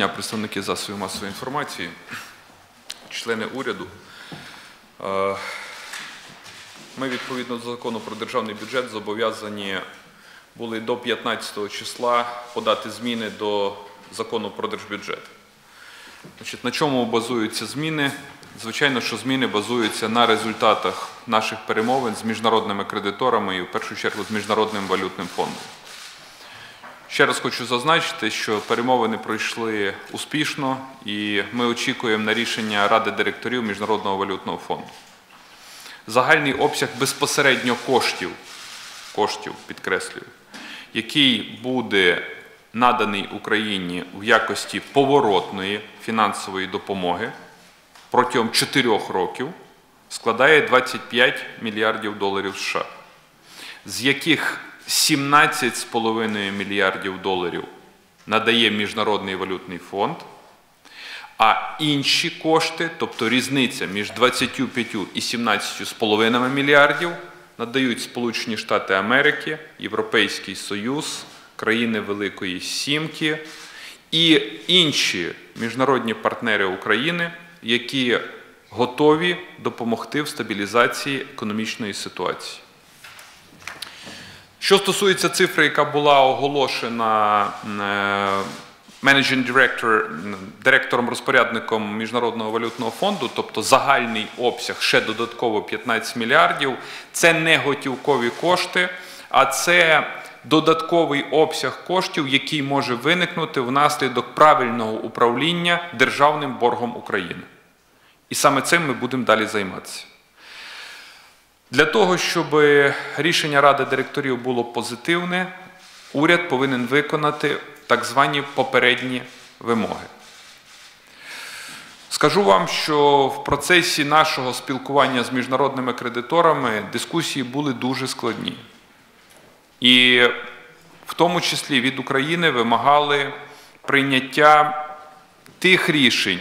дня, представники засобів масової інформації, члени уряду. Е, Ми відповідно до закону про державний бюджет зобов'язані були до 15 числа подати зміни до закону про держбюджет. Значить, на чому базуються зміни? Звичайно, що зміни базуються на результатах наших перемовин з міжнародними кредиторами і в першу чергу з Міжнародним валютним фондом. Ще раз хочу зазначити, що перемовини пройшли успішно, і ми очікуємо на рішення Ради директорів Міжнародного валютного фонду. Загальний обсяг безпосередньо коштів, коштів, підкреслюю, який буде наданий Україні в якості поворотної фінансової допомоги протягом 4 років, складає 25 мільярдів доларів США, з яких 17,5 мільярдів доларів надає Міжнародний валютний фонд, а інші кошти, тобто різниця між 25 і 17,5 мільярдів, надають Сполучені Штати Америки, Європейський Союз, країни Великої Сімки і інші міжнародні партнери України, які готові допомогти в стабілізації економічної ситуації. Що стосується цифри, яка була оголошена менеджинг директор, директором-розпорядником Міжнародного валютного фонду, тобто загальний обсяг ще додатково 15 мільярдів, це не готівкові кошти, а це додатковий обсяг коштів, який може виникнути внаслідок правильного управління державним боргом України. І саме цим ми будемо далі займатися. Для того, щоб рішення Ради директорів було позитивне, уряд повинен виконати так звані попередні вимоги. Скажу вам, що в процесі нашого спілкування з міжнародними кредиторами дискусії були дуже складні. І в тому числі від України вимагали прийняття тих рішень,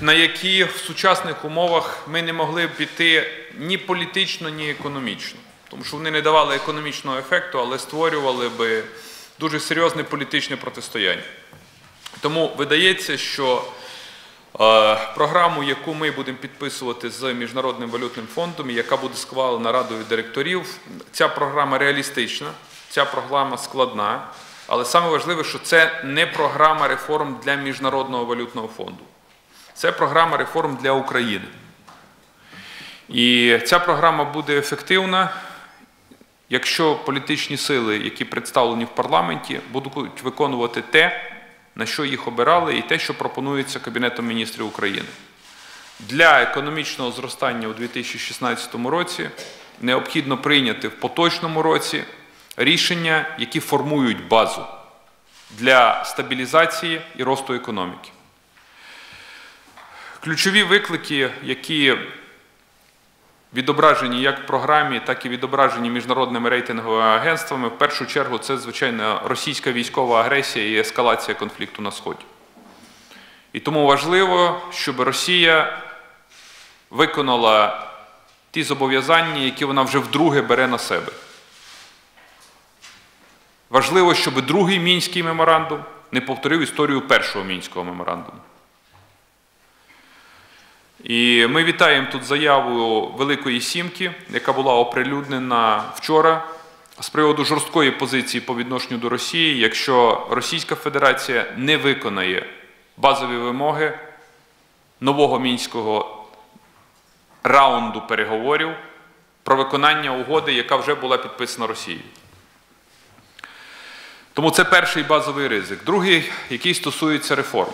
на які в сучасних умовах ми не могли б піти ні політично, ні економічно. Тому що вони не давали економічного ефекту, але створювали би дуже серйозне політичне протистояння. Тому видається, що е, програму, яку ми будемо підписувати з Міжнародним валютним фондом, яка буде схвалена радою директорів, ця програма реалістична, ця програма складна, але саме важливе, що це не програма реформ для Міжнародного валютного фонду. Це програма реформ для України. І ця програма буде ефективна, якщо політичні сили, які представлені в парламенті, будуть виконувати те, на що їх обирали, і те, що пропонується Кабінетом міністрів України. Для економічного зростання у 2016 році необхідно прийняти в поточному році рішення, які формують базу для стабілізації і росту економіки. Ключові виклики, які відображені як в програмі, так і відображені міжнародними рейтинговими агентствами, в першу чергу це, звичайно, російська військова агресія і ескалація конфлікту на Сході. І тому важливо, щоб Росія виконала ті зобов'язання, які вона вже вдруге бере на себе. Важливо, щоб другий мінський меморандум не повторив історію першого мінського меморандуму. І ми вітаємо тут заяву Великої Сімки, яка була оприлюднена вчора з приводу жорсткої позиції по відношенню до Росії, якщо Російська Федерація не виконає базові вимоги нового мінського раунду переговорів про виконання угоди, яка вже була підписана Росією. Тому це перший базовий ризик. Другий, який стосується реформ.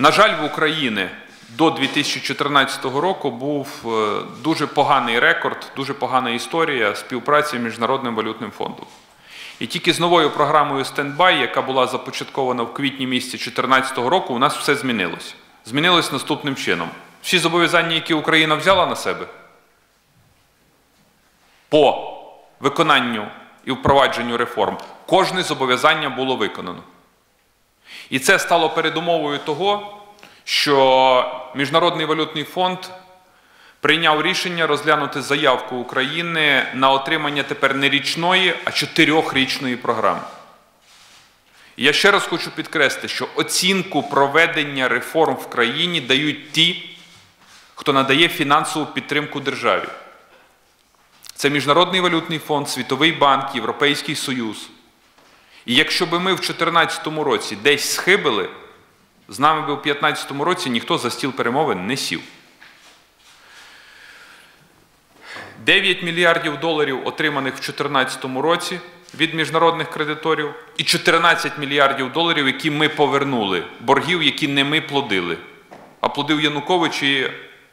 На жаль, в Україні до 2014 року був е, дуже поганий рекорд, дуже погана історія співпраці з Міжнародним валютним фондом. І тільки з новою програмою стендбай, яка була започаткована в квітні місяці 2014 року, у нас все змінилося. Змінилось наступним чином. Всі зобов'язання, які Україна взяла на себе по виконанню і впровадженню реформ, кожне зобов'язання було виконано. І це стало передумовою того, що Міжнародний валютний фонд прийняв рішення розглянути заявку України на отримання тепер не річної, а чотирьохрічної програми. І я ще раз хочу підкреслити, що оцінку проведення реформ в країні дають ті, хто надає фінансову підтримку державі. Це Міжнародний валютний фонд, Світовий банк, Європейський Союз. І якщо би ми в 2014 році десь схибили, з нами би у 2015 році ніхто за стіл перемовин не сів. 9 мільярдів доларів, отриманих в 2014 році від міжнародних кредиторів, і 14 мільярдів доларів, які ми повернули, боргів, які не ми плодили, а плодив Янукович і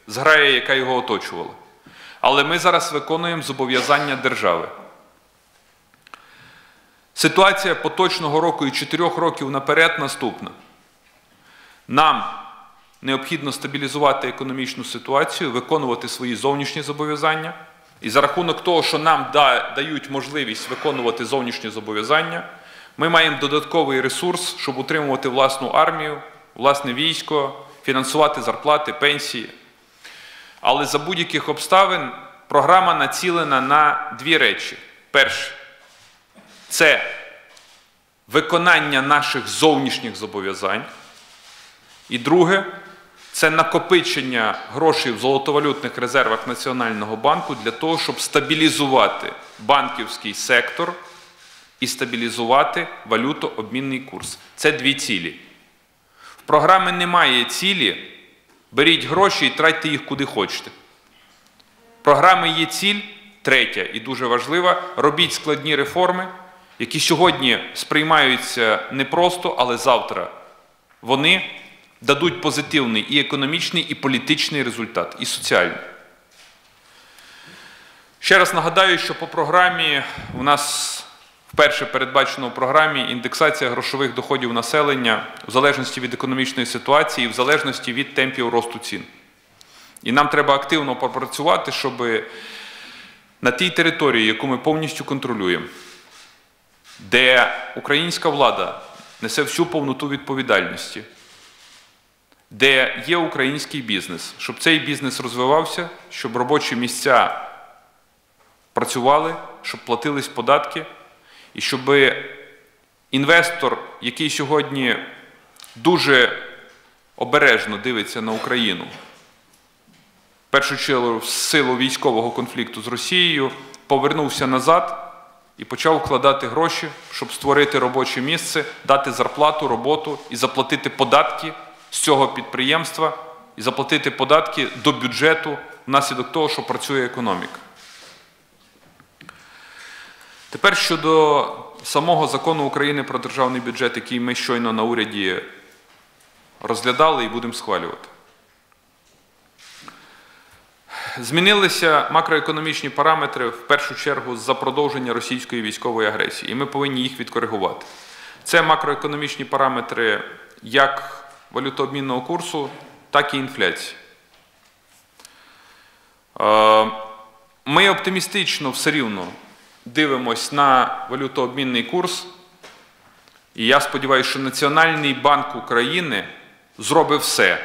зграя, яка його оточувала. Але ми зараз виконуємо зобов'язання держави. Ситуація поточного року і 4 років наперед наступна. Нам необхідно стабілізувати економічну ситуацію, виконувати свої зовнішні зобов'язання. І за рахунок того, що нам дають можливість виконувати зовнішні зобов'язання, ми маємо додатковий ресурс, щоб утримувати власну армію, власне військо, фінансувати зарплати, пенсії. Але за будь-яких обставин програма націлена на дві речі. Перше, це виконання наших зовнішніх зобов'язань. І друге, це накопичення грошей в золотовалютних резервах Національного банку для того, щоб стабілізувати банківський сектор і стабілізувати валютообмінний курс. Це дві цілі. В програми немає цілі. Беріть гроші і тратьте їх куди хочете. Програми є ціль, третя і дуже важлива: робіть складні реформи, які сьогодні сприймаються непросто, але завтра вони дадуть позитивний і економічний, і політичний результат, і соціальний. Ще раз нагадаю, що по програмі у нас вперше передбачено в програмі індексація грошових доходів населення в залежності від економічної ситуації, і в залежності від темпів росту цін. І нам треба активно попрацювати, щоб на тій території, яку ми повністю контролюємо, де українська влада несе всю повноту відповідальності де є український бізнес, щоб цей бізнес розвивався, щоб робочі місця працювали, щоб платились податки, і щоб інвестор, який сьогодні дуже обережно дивиться на Україну, в першу чергу в силу військового конфлікту з Росією, повернувся назад і почав вкладати гроші, щоб створити робоче місце, дати зарплату, роботу і заплатити податки з цього підприємства і заплатити податки до бюджету внаслідок того, що працює економіка. Тепер щодо самого закону України про державний бюджет, який ми щойно на уряді розглядали і будемо схвалювати. Змінилися макроекономічні параметри в першу чергу за продовження російської військової агресії, і ми повинні їх відкоригувати. Це макроекономічні параметри як валютообмінного курсу, так і інфляції. Е, ми оптимістично все рівно дивимось на валютообмінний курс. І я сподіваюся, що Національний банк України зробить все,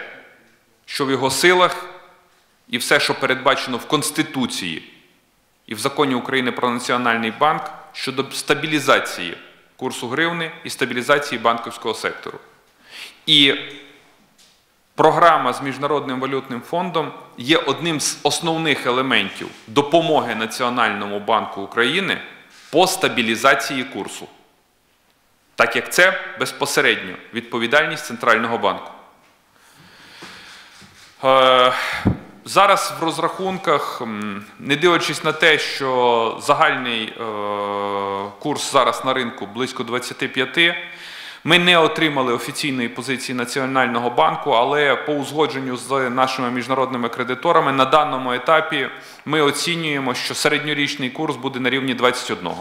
що в його силах, і все, що передбачено в Конституції і в законі України про Національний банк щодо стабілізації курсу гривни і стабілізації банківського сектору. І програма з Міжнародним валютним фондом є одним з основних елементів допомоги Національному банку України по стабілізації курсу. Так як це безпосередньо відповідальність Центрального банку. Зараз в розрахунках, не дивлячись на те, що загальний е, курс зараз на ринку близько 25, ми не отримали офіційної позиції Національного банку, але по узгодженню з нашими міжнародними кредиторами на даному етапі ми оцінюємо, що середньорічний курс буде на рівні 21.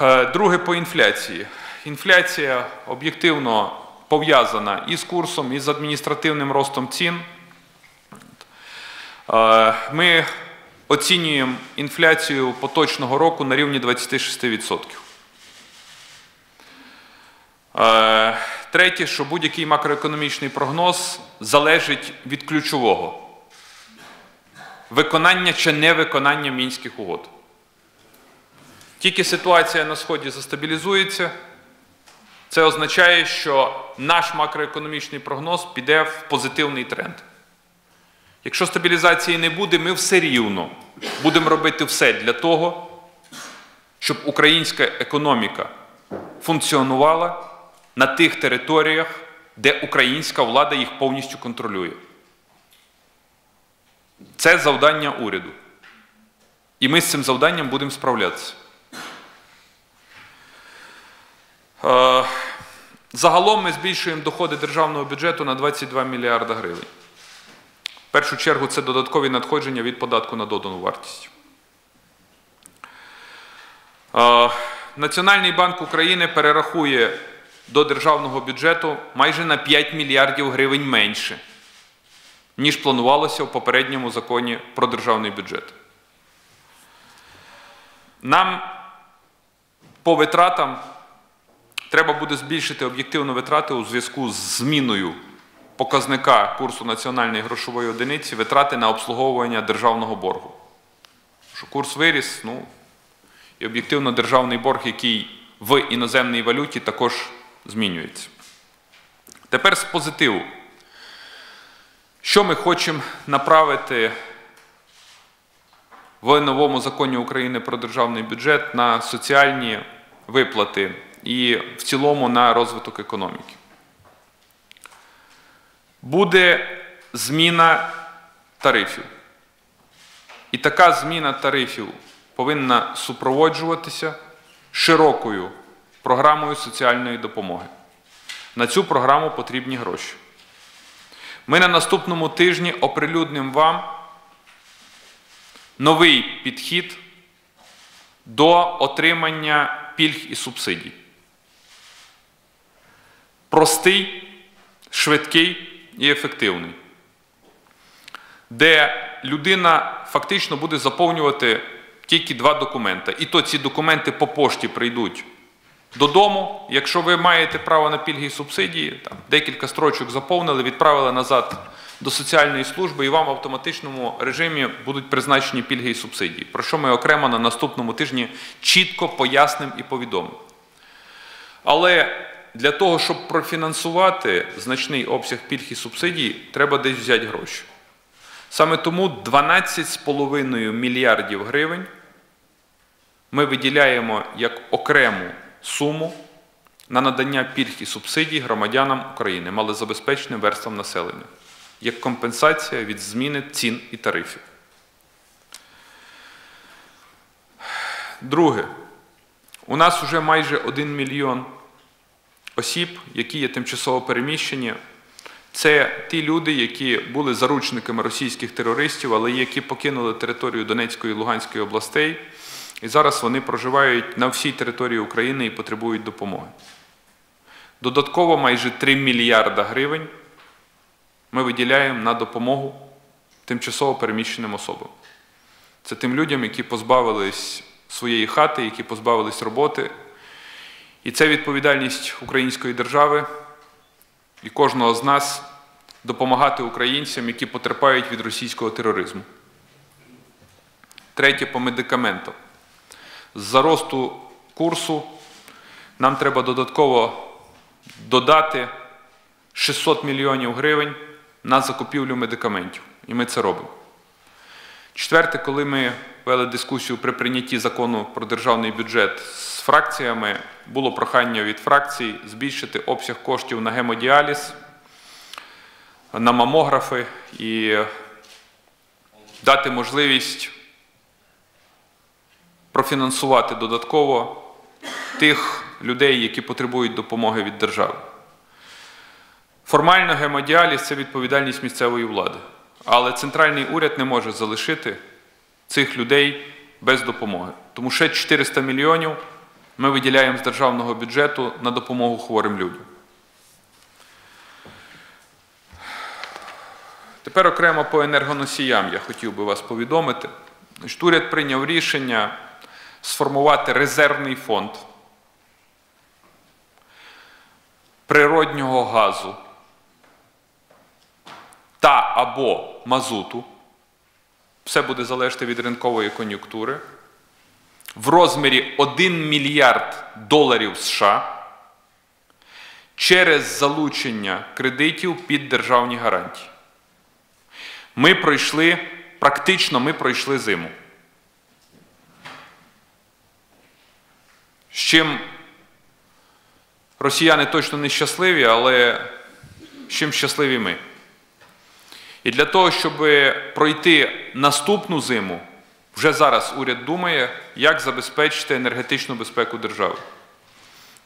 Е, друге по інфляції. Інфляція об'єктивно пов'язана і з курсом, і з адміністративним ростом цін. Е, ми оцінюємо інфляцію поточного року на рівні 26%. Е, третє, що будь-який макроекономічний прогноз залежить від ключового виконання чи невиконання мінських угод. Тільки ситуація на Сході застабілізується, це означає, що наш макроекономічний прогноз піде в позитивний тренд. Якщо стабілізації не буде, ми все рівно будемо робити все для того, щоб українська економіка функціонувала на тих територіях, де українська влада їх повністю контролює. Це завдання уряду. І ми з цим завданням будемо справлятися. Загалом ми збільшуємо доходи державного бюджету на 22 мільярда гривень. В першу чергу це додаткові надходження від податку на додану вартість. Е, Національний банк України перерахує до державного бюджету майже на 5 мільярдів гривень менше, ніж планувалося в попередньому законі про державний бюджет. Нам по витратам треба буде збільшити об'єктивно витрати у зв'язку з зміною показника курсу національної грошової одиниці витрати на обслуговування державного боргу. Що курс виріс, ну, і об'єктивно державний борг, який в іноземній валюті також змінюється. Тепер з позитиву. Що ми хочемо направити в новому законі України про державний бюджет на соціальні виплати і в цілому на розвиток економіки? Буде зміна тарифів. І така зміна тарифів повинна супроводжуватися широкою програмою соціальної допомоги. На цю програму потрібні гроші. Ми на наступному тижні оприлюднимо вам новий підхід до отримання пільг і субсидій. Простий, швидкий і ефективний, де людина фактично буде заповнювати тільки два документи. І то ці документи по пошті прийдуть додому. Якщо ви маєте право на пільги і субсидії, там, декілька строчок заповнили, відправили назад до соціальної служби, і вам в автоматичному режимі будуть призначені пільги і субсидії. Про що ми окремо на наступному тижні чітко пояснимо і повідомимо. Але для того, щоб профінансувати значний обсяг пільг і субсидій, треба десь взяти гроші. Саме тому 12,5 мільярдів гривень ми виділяємо як окрему суму на надання пільг і субсидій громадянам України, малозабезпеченим верствам населення, як компенсація від зміни цін і тарифів. Друге, у нас вже майже 1 мільйон осіб, які є тимчасово переміщені. Це ті люди, які були заручниками російських терористів, але які покинули територію Донецької і Луганської областей, і зараз вони проживають на всій території України і потребують допомоги. Додатково майже 3 мільярда гривень ми виділяємо на допомогу тимчасово переміщеним особам. Це тим людям, які позбавились своєї хати, які позбавились роботи. І це відповідальність української держави і кожного з нас допомагати українцям, які потерпають від російського тероризму. Третє по медикаментам. З-за росту курсу нам треба додатково додати 600 мільйонів гривень на закупівлю медикаментів. І ми це робимо. Четверте, коли ми вели дискусію при прийнятті закону про державний бюджет з фракціями, було прохання від фракцій збільшити обсяг коштів на гемодіаліз, на мамографи і дати можливість профінансувати додатково тих людей, які потребують допомоги від держави. Формально гемодіаліз це відповідальність місцевої влади. Але центральний уряд не може залишити цих людей без допомоги. Тому ще 400 мільйонів ми виділяємо з державного бюджету на допомогу хворим людям. Тепер окремо по енергоносіям я хотів би вас повідомити. Уряд прийняв рішення сформувати резервний фонд природнього газу та або мазуту. Все буде залежати від ринкової кон'юнктури. в розмірі 1 мільярд доларів США через залучення кредитів під державні гарантії. Ми пройшли, практично ми пройшли зиму. З чим росіяни точно не щасливі, але з чим щасливі ми. І для того, щоб пройти наступну зиму, вже зараз уряд думає, як забезпечити енергетичну безпеку держави.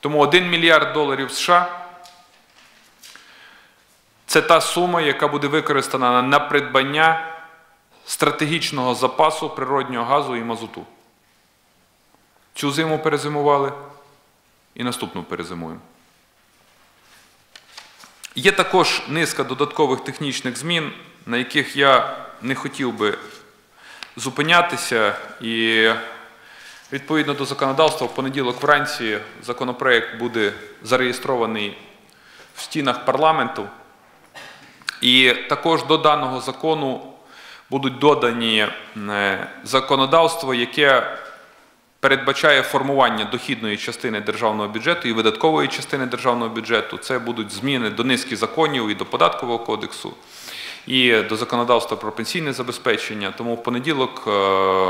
Тому 1 мільярд доларів США це та сума, яка буде використана на придбання стратегічного запасу природнього газу і мазуту. Цю зиму перезимували і наступну перезимуємо. Є також низка додаткових технічних змін, на яких я не хотів би зупинятися. І відповідно до законодавства, в понеділок вранці законопроект буде зареєстрований в стінах парламенту. І також до даного закону будуть додані е, законодавство, яке передбачає формування дохідної частини державного бюджету і видаткової частини державного бюджету. Це будуть зміни до низки законів і до податкового кодексу, і до законодавства про пенсійне забезпечення. Тому в понеділок е,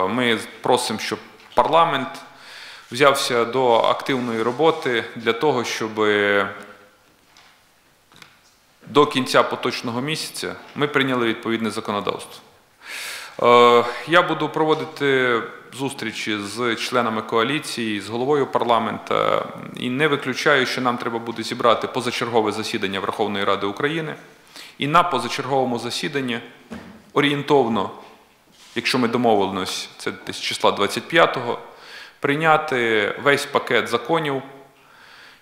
ми просимо, щоб парламент взявся до активної роботи для того, щоб до кінця поточного місяця ми прийняли відповідне законодавство. Е, Я буду проводити зустрічі з членами коаліції, з головою парламента і не виключаю, що нам треба буде зібрати позачергове засідання Верховної Ради України. І на позачерговому засіданні орієнтовно, якщо ми домовились, це десь числа 25-го, прийняти весь пакет законів,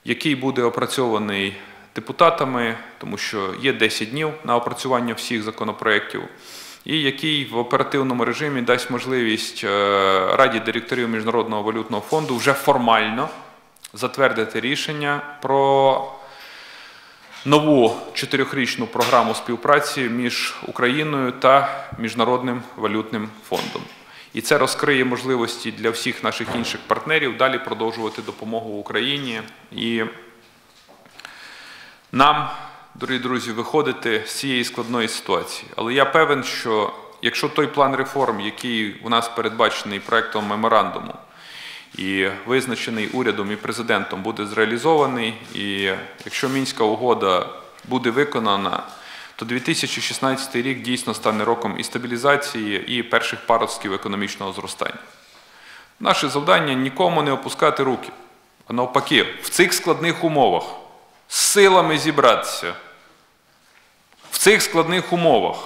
який буде опрацьований депутатами, тому що є 10 днів на опрацювання всіх законопроєктів, і який в оперативному режимі дасть можливість е, Раді директорів Міжнародного валютного фонду вже формально затвердити рішення про нову чотирьохрічну програму співпраці між Україною та Міжнародним валютним фондом. І це розкриє можливості для всіх наших інших партнерів далі продовжувати допомогу Україні і нам, дорогі друзі, виходити з цієї складної ситуації. Але я певен, що якщо той план реформ, який у нас передбачений проектом меморандуму, і визначений урядом і президентом буде зреалізований, і якщо мінська угода буде виконана, то 2016 рік дійсно стане роком і стабілізації, і перших паростків економічного зростання. Наше завдання нікому не опускати руки, а навпаки, в цих складних умовах з силами зібратися, в цих складних умовах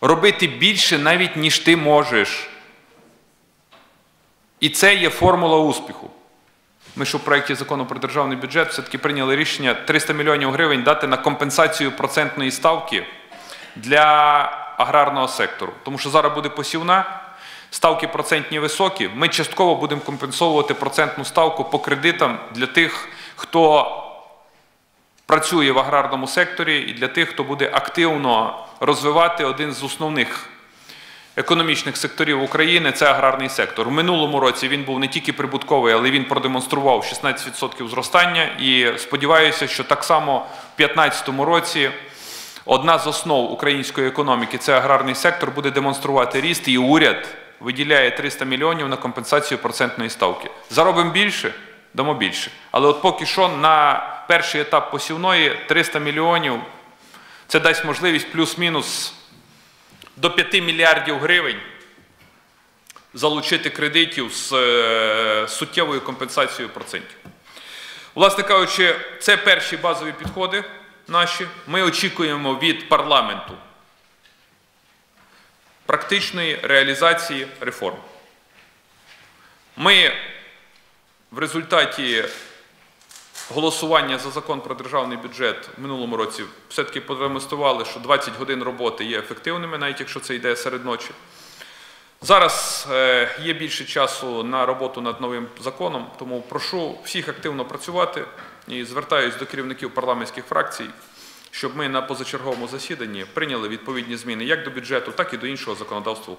робити більше навіть ніж ти можеш. І це є формула успіху. Ми ж у проєкті закону про державний бюджет все-таки прийняли рішення 300 мільйонів гривень дати на компенсацію процентної ставки для аграрного сектору. Тому що зараз буде посівна, ставки процентні високі. Ми частково будемо компенсовувати процентну ставку по кредитам для тих, хто працює в аграрному секторі, і для тих, хто буде активно розвивати один з основних економічних секторів України це аграрний сектор. У минулому році він був не тільки прибутковий, але він продемонстрував 16% зростання. І сподіваюся, що так само в 2015 році одна з основ української економіки це аграрний сектор, буде демонструвати ріст, і уряд виділяє 300 мільйонів на компенсацію процентної ставки. Заробимо більше, дамо більше. Але от поки що на перший етап посівної 300 мільйонів це дасть можливість плюс-мінус до 5 мільярдів гривень залучити кредитів з е, суттєвою компенсацією процентів. Власне кажучи, це перші базові підходи наші. Ми очікуємо від парламенту практичної реалізації реформ. Ми в результаті голосування за закон про державний бюджет в минулому році все-таки продемонстрували, що 20 годин роботи є ефективними, навіть якщо це йде серед ночі. Зараз е, є більше часу на роботу над новим законом, тому прошу всіх активно працювати і звертаюсь до керівників парламентських фракцій, щоб ми на позачерговому засіданні прийняли відповідні зміни як до бюджету, так і до іншого законодавства України.